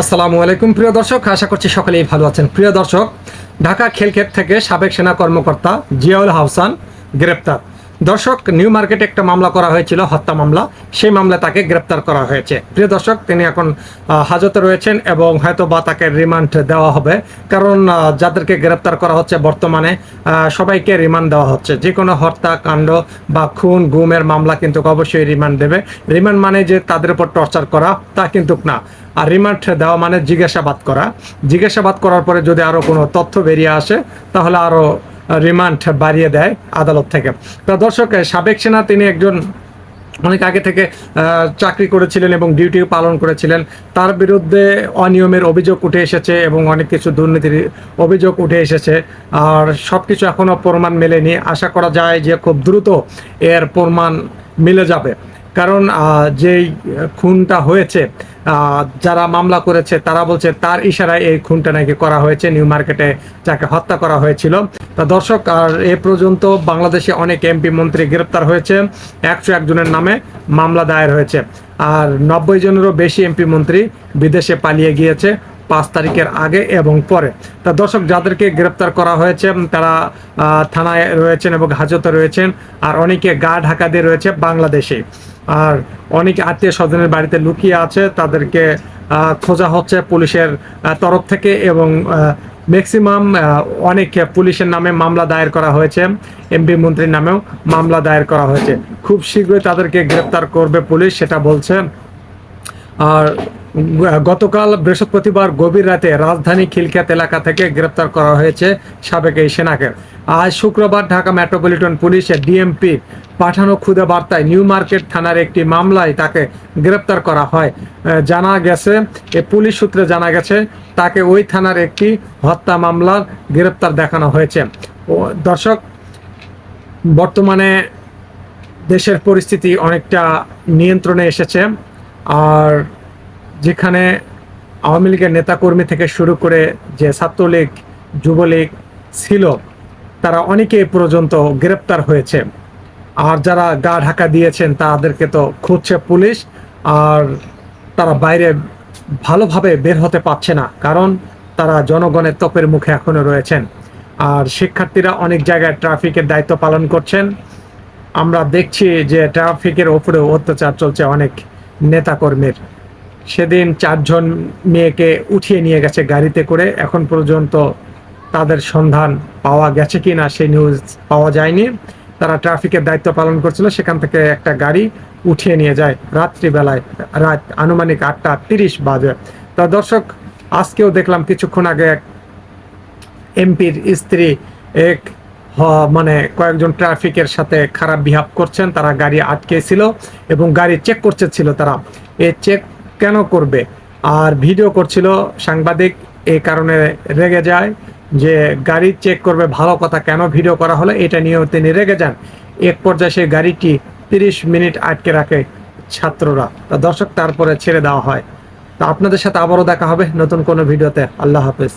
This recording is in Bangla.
আসসালামু আলাইকুম, প্রিয় দর্শক। আশা করছি সকলেই ভালো আছেন। প্রিয় দর্শক, ঢাকা খেলক্ষেত থেকে সাবেক সেনা কর্মকর্তা জিয়াউল হাসান গ্রেপ্তার। দর্শক, নিউ মার্কেটে একটা মামলা করা হয়েছিল, হত্যা মামলা। সেই মামলা তাকে গ্রেপ্তার করা হয়েছে। প্রিয় দর্শক, তিনি এখন হাজতে রয়েছেন এবং হয়তো বা তাকে রিমান্ড দেওয়া হবে। কারণ যাদেরকে গ্রেপ্তার করা হচ্ছে বর্তমানে সবাইকে রিমান্ড দেওয়া হচ্ছে। যে কোনো হত্যাকাণ্ড বা খুন, গুমের মামলা কিন্তু অবশ্যই রিমান্ড দেবে। রিমান্ড মানে যে তাদের উপর টর্চার করা, তা কিন্তু না। আর রিমান্ড দেওয়া মানে জিজ্ঞাসাবাদ করা। জিজ্ঞাসাবাদ করার পরে যদি আরও কোনো তথ্য বেরিয়ে আসে, তাহলে আরও রিমান্ড বাড়িয়ে দেয় আদালত থেকে। তো দর্শক সাবেক সেনা তিনি একজন অনেক আগে থেকে চাকরি করেছিলেন এবং ডিউটি পালন করেছিলেন। তার বিরুদ্ধে অনিয়মের অভিযোগ উঠে এসেছে এবং অনেক কিছু দুর্নীতির অভিযোগ উঠে এসেছে। আর সব কিছু এখনও প্রমাণ মেলেনি। আশা করা যায় যে খুব দ্রুত এর প্রমাণ মিলে যাবে। কারণ যেই খুনটা হয়েছে যারা মামলা করেছে, তারা বলছে তার ইশারায় এই খুনটা নাকি করা হয়েছে, নিউ মার্কেটে যাকে হত্যা করা হয়েছিল। তা দর্শক, আর এ পর্যন্ত বাংলাদেশে অনেক এমপি মন্ত্রী গ্রেপ্তার হয়েছে, একশো একজনের নামে মামলা দায়ের হয়েছে। আর নব্বই জনেরও বেশি এমপি মন্ত্রী বিদেশে পালিয়ে গিয়েছে পাঁচ তারিখের আগে এবং পরে। তা দর্শক, যাদেরকে গ্রেপ্তার করা হয়েছে, তারা থানায় রয়েছেন এবং হাজতে রয়েছেন, আর অনেকে গা ঢাকা দিয়ে রয়েছে বাংলাদেশে। আর অনেক আত্মীয় স্বজনের বাড়িতে লুকিয়ে আছে, তাদেরকে খোঁজা হচ্ছে পুলিশের তরফ থেকে এবং ম্যাক্সিমাম অনেক পুলিশের নামে মামলা দায়ের করা হয়েছে এমপি মন্ত্রীর নামেও মামলা দায়ের করা হয়েছে। খুব শীঘ্রই তাদেরকে গ্রেপ্তার করবে পুলিশ, সেটা বলছে আর গতকাল বৃহস্পতিবার গভীর রাতে রাজধানী খিলখ্যাত এলাকা থেকে গ্রেপ্তার করা হয়েছে সাবেক এই সেনাকে। আজ শুক্রবার ঢাকা মেট্রোপলিটন পুলিশের ডিএমপি পাঠানো ক্ষুদে বার্তায় নিউ মার্কেট থানার একটি মামলায় তাকে গ্রেপ্তার করা হয়। জানা গেছে, এ পুলিশ সূত্রে জানা গেছে, তাকে ওই থানার একটি হত্যা মামলার গ্রেপ্তার দেখানো হয়েছে। ও, দর্শক, বর্তমানে দেশের পরিস্থিতি অনেকটা নিয়ন্ত্রণে এসেছে। আর যেখানে আওয়ামী লীগের নেতাকর্মী থেকে শুরু করে যে ছাত্রলীগ, যুবলীগ ছিল, তারা অনেকে পর্যন্ত গ্রেপ্তার হয়েছে। আর যারা গা ঢাকা দিয়েছেন, তাদেরকে তো খুঁজছে পুলিশ, আর তারা বাইরে ভালোভাবে বের হতে পারছে না, কারণ তারা জনগণের তপের মুখে এখনও রয়েছেন। আর শিক্ষার্থীরা অনেক জায়গায় ট্রাফিকের দায়িত্ব পালন করছেন। আমরা দেখছি যে ট্রাফিকের ওপরে অত্যাচার চলছে অনেক নেতাকর্মীর। সেদিন চারজন মেয়েকে উঠিয়ে নিয়ে গেছে গাড়িতে করে। এখন পর্যন্ত তাদের সন্ধান পাওয়া গেছে কি না সেই নিউজ পাওয়া যায়নি। তারা ট্রাফিকের দায়িত্ব পালন করছিল, সেখান থেকে একটা গাড়ি উঠিয়ে নিয়ে যায় রাত্রিবেলায়, রাত আনুমানিক আটটা তিরিশ বাজে। তা দর্শক, আজকেও দেখলাম কিছুক্ষণ আগে এক এমপির স্ত্রী এক মানে কয়েকজন ট্রাফিকের সাথে খারাপ বিহাব করছেন, তারা গাড়ি আটকেছিল এবং গাড়ি চেক করছে ছিল তারা। এ চেক কেন করবে? আর ভিডিও করছিল সাংবাদিক এই কারণে রেগে যায় যে গাড়ি চেক করবে, ভালো কথা কেন ভিডিও করা হলো এটা নিয়েও তিনি রেগে যান। এক পর্যায়ে সেই গাড়িটি তিরিশ মিনিট আটকে রাখে ছাত্ররা। তা দর্শক, তারপরে ছেড়ে দেওয়া হয়। তা আপনাদের সাথে আবারও দেখা হবে নতুন কোনো ভিডিওতে। আল্লাহ হাফেজ।